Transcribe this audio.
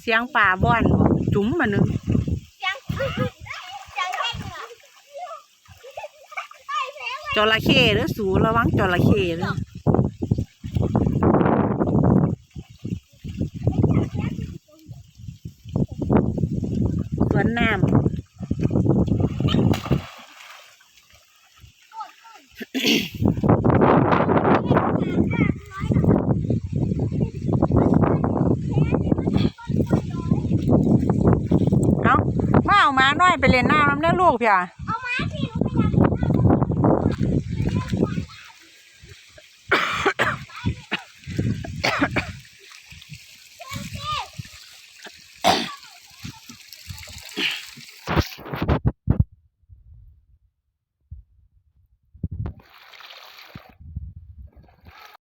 เสียงป่าบ่อนบ่จุ๋มมานึงยังจระเข้เด้อสูระวังจระเข้เด้อสวนน้ำเอา มามาน้อยไปเล่นน้ำน้ำเด้อลูกพี่อะ